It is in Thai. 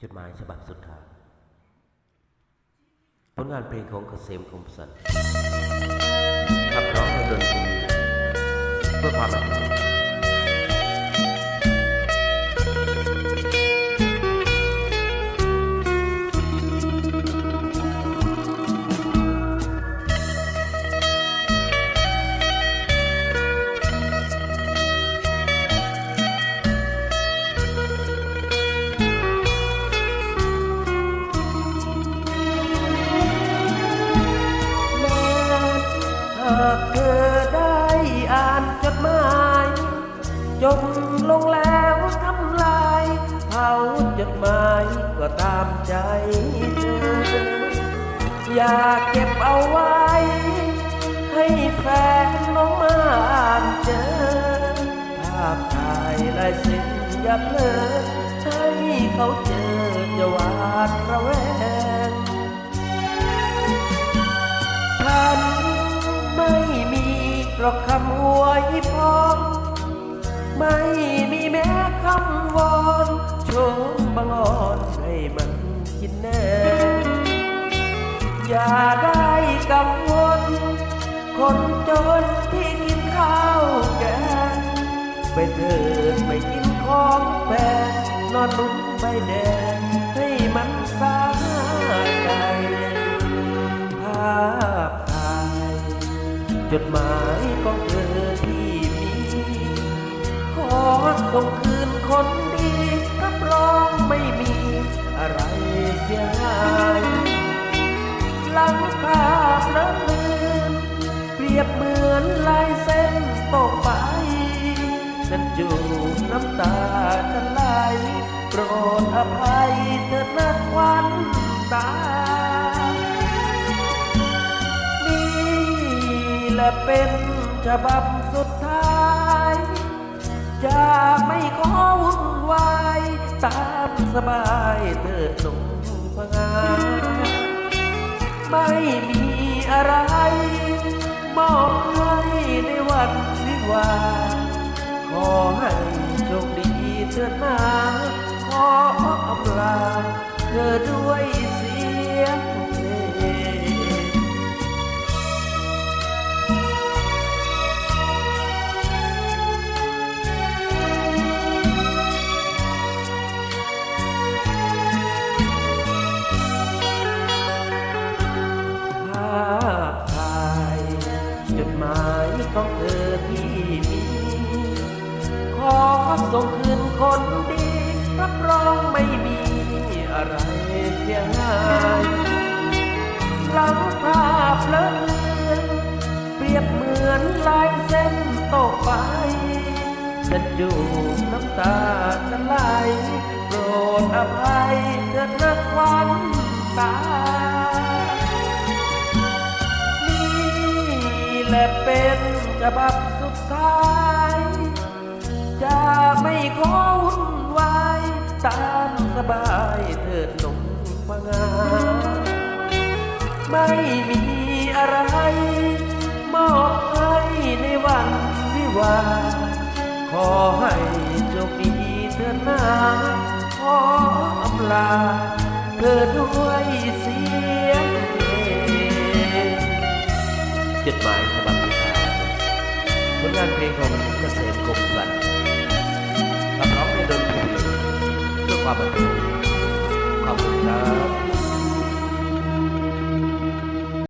จดหมายฉบับสุดท้ายผลงานเพลงของเกษมคมสันต์ขับร้องโดยดนตรีเพื่อความบันเทิง จบลงแล้วทำลายเผาจดหมายก็ตามใจเธออยากเก็บเอาไว้ ให้แฟนน้องมาอ่านเจอภาพถ่ายลายเส้นอย่าเพลินให้เขาเจอจะหวาดระแวงฉันไม่มีหรอกคำอวยพร ไม่มีแม้คำวอนโชมบังอ่อนให้มันกินแน่อย่าได้กังวลคนจนที่กินข้าวแกงไปเถิดไปกินของแพงนอนลุ้นใบแดงให้มันสาใจภาพถ่ายจดหมาย ส่งคืนคนดีรับรองไม่มีอะไรเสียหายหลังภาพเลิศลืนเปรียบเหมือนลายเส้นตกไป ฉันจูบน้ำตาฉันไหลโปรดอภัยเถิดนะควันตา นี่แหละเป็นฉบับสุด สบายเถิดหนุ่มพงาไม่มีอะไร มอบให้ในวันวิวาขอให้โชคดีเถิดนาขออำลาเธอด้วยสิ ส่งคืนคนดีรับรองไม่มีอะไรเสียหายหลังภาพเลอะเลือนเปรียบเหมือนลายเส้นตกไปฉันจูบน้ำตาจะไหลโปรดอภัยเถิดนะควันตา นี่แหละเป็นฉบับสุดท้าย จะไม่ขอวุ่นวายตามสบายเถิดหนุ่มพงาไม่มีอะไร มอบให้ในวันวิวา ขอให้โชคดีเถิดนาขออำลาเธอด้วยเสียงเพลงจดหมายฉบับสุดท้าผลงานเพลงของเกษมคมสันต์ขับร้องในดนตรี ความบันเทิงขอบคุณครับ